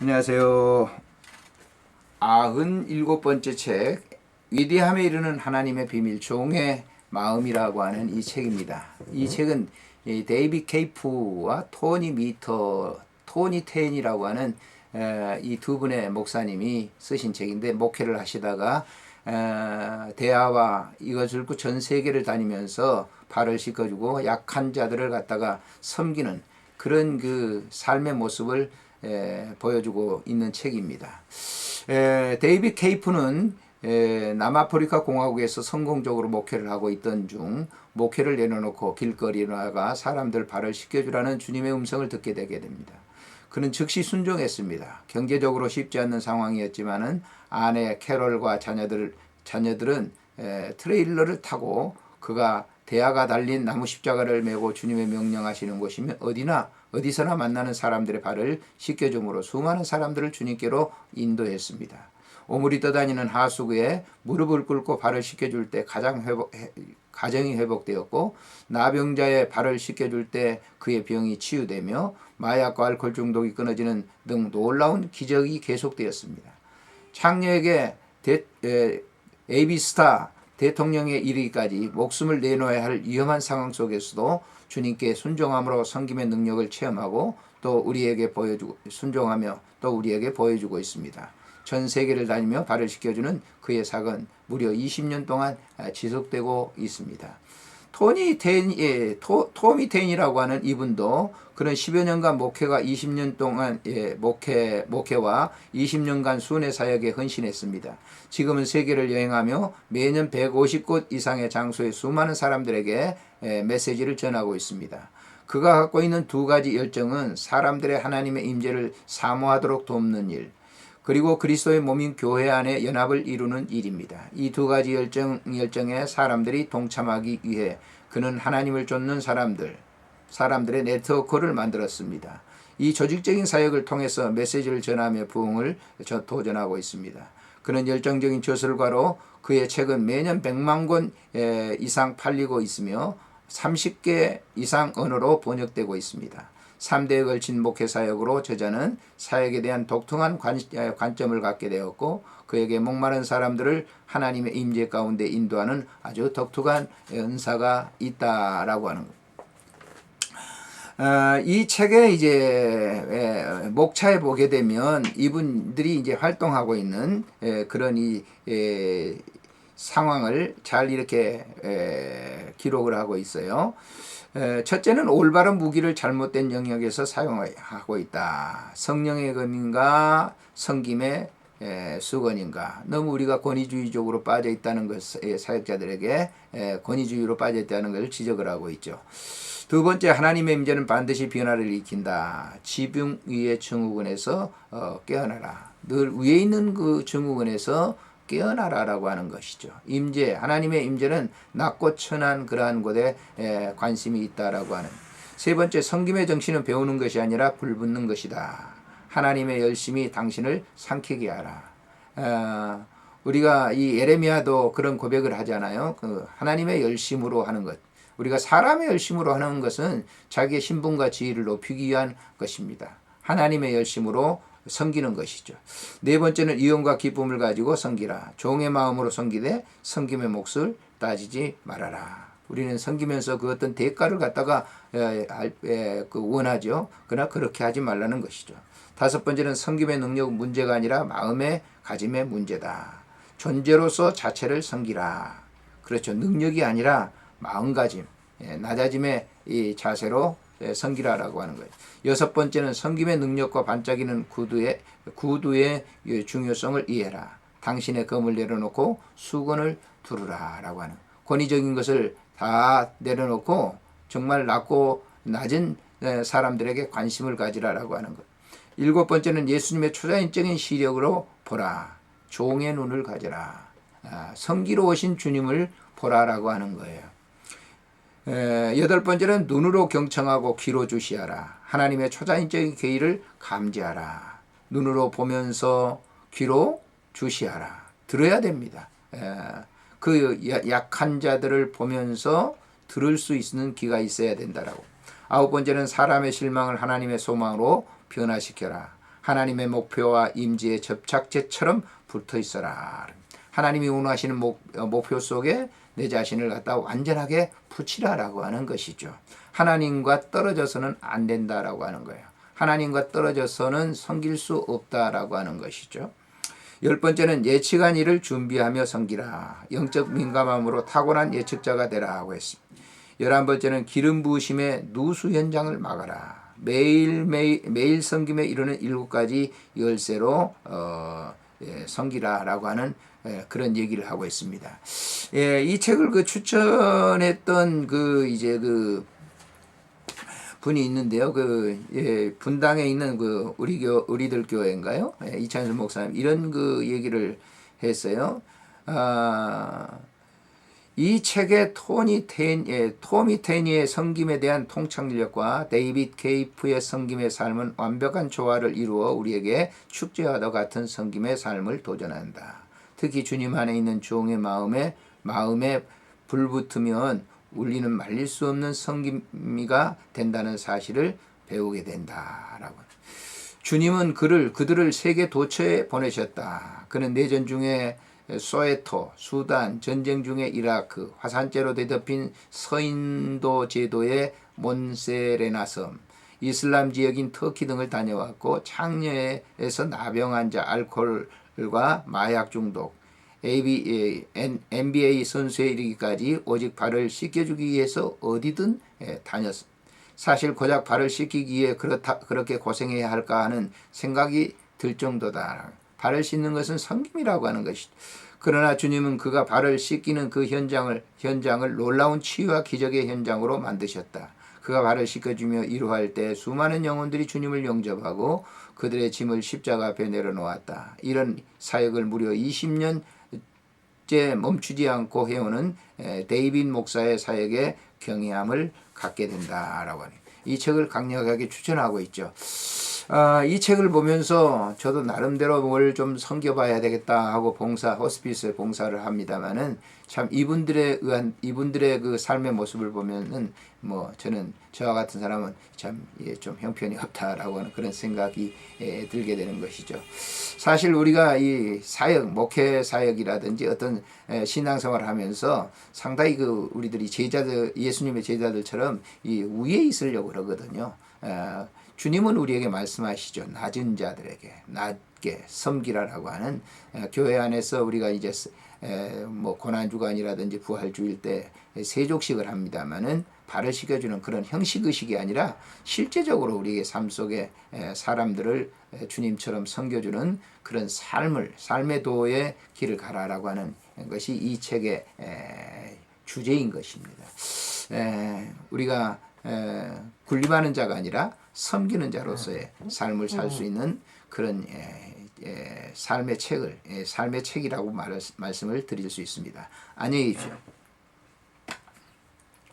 안녕하세요. 아흔 일곱 번째 책 위대함에 이르는 하나님의 비밀 종의 마음이라고 하는 이 책입니다. 이 책은 이 데이비 케이프와 토니 미터, 토니 텐이라고 하는 이 두 분의 목사님이 쓰신 책인데 목회를 하시다가 에, 대화와 이것을 그전 세계를 다니면서 발을 씻겨주고 약한 자들을 갖다가 섬기는 그런 그 삶의 모습을 에, 보여주고 있는 책입니다. 에, 데이비 케이프는 에, 남아프리카 공화국에서 성공적으로 목회를 하고 있던 중 목회를 내려놓고 길거리에 나가 사람들 발을 씻겨주라는 주님의 음성을 듣게 되게 됩니다. 그는 즉시 순종했습니다. 경제적으로 쉽지 않는 상황이었지만은 아내 캐롤과 자녀들 자녀들은 에, 트레일러를 타고 그가 대야가 달린 나무 십자가를 메고 주님의 명령하시는 곳이면 어디나 어디서나 만나는 사람들의 발을 씻겨줌으로 수많은 사람들을 주님께로 인도했습니다. 오물이 떠다니는 하수구에 무릎을 꿇고 발을 씻겨줄 때 가장 회복, 해, 가정이 회복되었고 나병자의 발을 씻겨줄 때 그의 병이 치유되며 마약과 알코올 중독이 끊어지는 등 놀라운 기적이 계속되었습니다. 창녀에게 대, 에, 에이비스타 대통령에 이르기까지 목숨을 내놓아야 할 위험한 상황 속에서도 주님께 순종함으로 섬김의 능력을 체험하고 또 우리에게 보여주고 순종하며 또 우리에게 보여주고 있습니다. 전 세계를 다니며 발을 씻겨주는 그의 사건 무려 20년 동안 지속되고 있습니다. 토니 텐, 예, 토, 토미 텐이라고 하는 이분도 그런 10여 년간 목회가 20년 동안 예, 목회, 목회와 20년간 순회 사역에 헌신했습니다. 지금은 세계를 여행하며 매년 150곳 이상의 장소에 수많은 사람들에게 예, 메시지를 전하고 있습니다. 그가 갖고 있는 두 가지 열정은 사람들의 하나님의 임재를 사모하도록 돕는 일, 그리고 그리스도의 몸인 교회 안에 연합을 이루는 일입니다. 이 두 가지 열정, 열정에 사람들이 동참하기 위해 그는 하나님을 쫓는 사람들, 사람들의 네트워크를 만들었습니다. 이 조직적인 사역을 통해서 메시지를 전하며 부흥을 도전하고 있습니다. 그는 열정적인 저술가로 그의 책은 매년 100만 권 이상 팔리고 있으며 30개 이상 언어로 번역되고 있습니다. 3대에 걸친 목회 사역으로 저자는 사역에 대한 독특한 관, 관점을 갖게 되었고 그에게 목마른 사람들을 하나님의 임재 가운데 인도하는 아주 독특한 은사가 있다라고 하는 것. 어, 이 책에 이제 목차에 보게 되면 이분들이 이제 활동하고 있는 그런 이 상황을 잘 이렇게 기록을 하고 있어요. 첫째는 올바른 무기를 잘못된 영역에서 사용하고 있다. 성령의 검인가 성김의 수건인가 너무 우리가 권위주의적으로 빠져 있다는 것 사역자들에게 권위주의로 빠져 있다는 것을 지적을 하고 있죠. 두 번째 하나님의 임재는 반드시 변화를 일으킨다. 지붕 위의 증후군에서 어, 깨어나라. 늘 위에 있는 그 증후군에서 깨어나라라고 하는 것이죠. 임재 하나님의 임재는 낮고 천한 그러한 곳에 관심이 있다라고 하는 세 번째 성김의 정신은 배우는 것이 아니라 불붙는 것이다. 하나님의 열심이 당신을 삼키게 하라. 어, 우리가 이 예레미야도 그런 고백을 하잖아요. 그 하나님의 열심으로 하는 것. 우리가 사람의 열심으로 하는 것은 자기의 신분과 지위를 높이기 위한 것입니다. 하나님의 열심으로 섬기는 것이죠. 네 번째는 이용과 기쁨을 가지고 섬기라. 종의 마음으로 섬기되 섬김의 몫을 따지지 말아라. 우리는 섬기면서 그 어떤 대가를 갖다가 그 원하죠. 그러나 그렇게 하지 말라는 것이죠. 다섯 번째는 섬김의 능력 문제가 아니라 마음의 가짐의 문제다. 존재로서 자체를 섬기라. 그렇죠. 능력이 아니라 마음가짐, 낮아짐의 이 자세로 성기라라고 하는 거예요. 여섯 번째는 성김의 능력과 반짝이는 구두의 구두의 중요성을 이해라. 당신의 검을 내려놓고 수건을 두르라라고 하는 권위적인 것을 다 내려놓고 정말 낮고 낮은 사람들에게 관심을 가지라라고 하는 것. 일곱 번째는 예수님의 초자연적인 시력으로 보라. 종의 눈을 가져라. 아, 성기로우신 주님을 보라라고 하는 거예요. 여덟 번째는 눈으로 경청하고 귀로 주시하라. 하나님의 초자연적인 계의를 감지하라. 눈으로 보면서 귀로 주시하라. 들어야 됩니다. 그 약한 자들을 보면서 들을 수 있는 귀가 있어야 된다라고. 아홉 번째는 사람의 실망을 하나님의 소망으로 변화시켜라. 하나님의 목표와 임지의 접착제처럼 붙어 있어라. 하나님이 원하시는 목, 어, 목표 속에 내 자신을 갖다 완전하게 붙이라라고 하는 것이죠. 하나님과 떨어져서는 안 된다라고 하는 거예요. 하나님과 떨어져서는 섬길 수 없다라고 하는 것이죠. 열 번째는 예측한 일을 준비하며 섬기라. 영적 민감함으로 타고난 예측자가 되라 하고 했습니다. 열한 번째는 기름 부으심의 누수 현장을 막아라. 매일 매일 매일 섬김에 이르는 일곱 가지 열쇠로 어, 예, 섬기라라고 하는 예, 그런 얘기를 하고 있습니다. 예, 이 책을 그 추천했던 그 이제 그 분이 있는데요. 그 예, 분당에 있는 그 우리 교 우리들 교회인가요? 예, 이찬수 목사님 이런 그 얘기를 했어요. 아, 이 책의 토니 텐, 예, 토미 테니의 섬김에 대한 통찰력과 데이빗 케이프의 섬김의 삶은 완벽한 조화를 이루어 우리에게 축제와 같은 섬김의 삶을 도전한다. 특히 주님 안에 있는 종의 마음에 마음에 불붙으면 울리는 말릴 수 없는 섬김이가 된다는 사실을 배우게 된다라고. 주님은 그를 그들을 세계 도처에 보내셨다. 그는 내전 중에 소에토, 수단, 전쟁 중에 이라크, 화산재로 뒤덮인 서인도 제도의 몬세레나 섬, 이슬람 지역인 터키 등을 다녀왔고 창녀에서 나병 환자, 알코올과 마약 중독, AB, NBA 선수에 이르기까지 오직 발을 씻겨주기 위해서 어디든 예, 다녔습니다. 사실 고작 발을 씻기기 위해 그렇다, 그렇게 고생해야 할까 하는 생각이 들 정도다. 발을 씻는 것은 성김이라고 하는 것이. 그러나 주님은 그가 발을 씻기는 그 현장을 현장을 놀라운 치유와 기적의 현장으로 만드셨다. 그가 발을 씻겨주며 이루할 때 수많은 영혼들이 주님을 영접하고 그들의 짐을 십자가 앞에 내려놓았다. 이런 사역을 무려 20년 째 멈추지 않고 해오는 데이빗 목사의 사역에 경외함을 갖게 된다라고 하는 이 책을 강력하게 추천하고 있죠. 아, 이 책을 보면서 저도 나름대로 뭘 좀 섬겨봐야 되겠다 하고 봉사, 호스피스에 봉사를 합니다만은 참 이분들의 의한, 이분들의 그 삶의 모습을 보면은 뭐 저는 저와 같은 사람은 참 예, 좀 형편이 없다라고 하는 그런 생각이 예, 들게 되는 것이죠. 사실 우리가 이 사역, 목회 사역이라든지 어떤 예, 신앙생활을 하면서 상당히 그 우리들이 제자들, 예수님의 제자들처럼 이 위에 있으려고 그러거든요. 에, 주님은 우리에게 말씀하시죠. 낮은 자들에게 낮게 섬기라라고 하는 에, 교회 안에서 우리가 이제 에, 뭐 고난 주간이라든지 부활 주일 때 세족식을 합니다만은 발을 씻겨주는 그런 형식 의식이 아니라 실제적으로 우리의 삶 속에 에, 사람들을 에, 주님처럼 섬겨주는 그런 삶을 삶의 도의 길을 가라라고 하는 것이 이 책의 에, 주제인 것입니다. 에, 우리가 에, 군림하는 자가 아니라 섬기는 자로서의 삶을 살 수 있는 그런 삶의 책을 에, 삶의 책이라고 말, 말씀을 드릴 수 있습니다. 안녕히 계십시오.